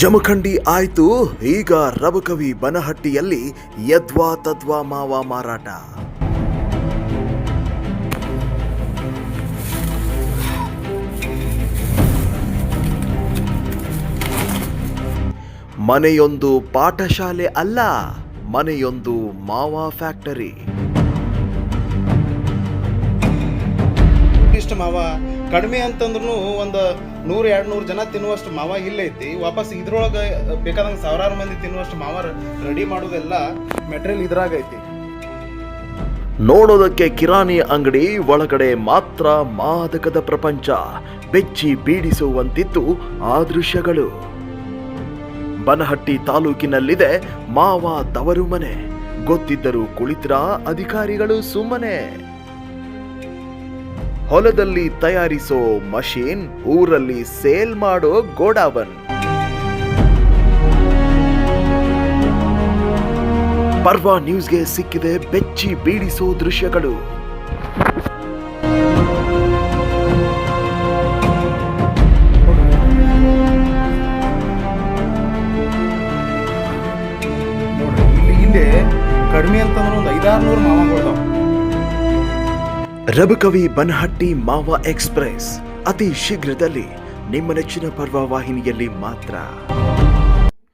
ಜಮಖಂಡಿ ಆಯ್ತು, ಈಗ ರಬಕವಿ ಬನಹಟ್ಟಿಯಲ್ಲಿ ಯದ್ವಾ ತದ್ವಾ ಮಾವ ಮಾರಾಟ. ಮನೆಯೊಂದು ಪಾಠಶಾಲೆ ಅಲ್ಲ, ಮನೆಯೊಂದು ಮಾವ ಫ್ಯಾಕ್ಟರಿ. ಇಷ್ಟು ಮಾವ. ಕಡಿಮೆ ಅಂತಂದ್ರೂ ಒಂದು ನೂರು, ಎರಡು ನೂರು ಜನ ತಿನ್ನುವಷ್ಟು ಮಾವ ಇಲ್ಲೈತಿ ವಾಪಸ್ ಇದ್ರೊಳಗೆ ಬೇಕಾದಂಗೆ ಸಾವಿರಾರು ಮಂದಿ ತಿನ್ನುವಷ್ಟು ಮಾವ ರೆಡಿ ಮಾಡೋದೆಲ್ಲ ಮೆಟೀರಿಯಲ್ ಇದ್ರಾಗ ಐತಿ. ನೋಡೋದಕ್ಕೆ ಕಿರಾಣಿ ಅಂಗಡಿ, ಒಳಗಡೆ ಮಾತ್ರ ಮಾದಕದ ಪ್ರಪಂಚ. ಬೆಚ್ಚಿ ಬೀಡಿಸುವಂತಿತ್ತು ಆ ದೃಶ್ಯಗಳು. ಬನಹಟ್ಟಿ ತಾಲೂಕಿನಲ್ಲಿದೆ ಮಾವ ತವರು ಮನೆ. ಗೊತ್ತಿದ್ದರೂ ಕುಳಿತರ ಅಧಿಕಾರಿಗಳು ಸುಮ್ಮನೆ. ಹೊಲದಲ್ಲಿ ತಯಾರಿಸೋ ಮಷೀನ್, ಊರಲ್ಲಿ ಸೇಲ್ ಮಾಡೋ ಗೋಡಾವನ್ ಪರ್ವ ನ್ಯೂಸ್ಗೆ ಸಿಕ್ಕಿದೆ ಬೆಚ್ಚಿ ಬೀಡಿಸೋ ದೃಶ್ಯಗಳು. ಕಡಿಮೆ ಅಂತಂದ್ರೆ ಒಂದು ಐದಾರು ನೂರು ಮಾವಗಳು ರಬಕವಿ ಬನಹಟ್ಟಿ ಮಾವ ಎಕ್ಸ್ಪ್ರೆಸ್. ಅತಿ ಶೀಘ್ರದಲ್ಲಿ ನಿಮ್ಮ ನೆಚ್ಚಿನ ಪರ್ವ ವಾಹಿನಿಯಲ್ಲಿ ಮಾತ್ರ.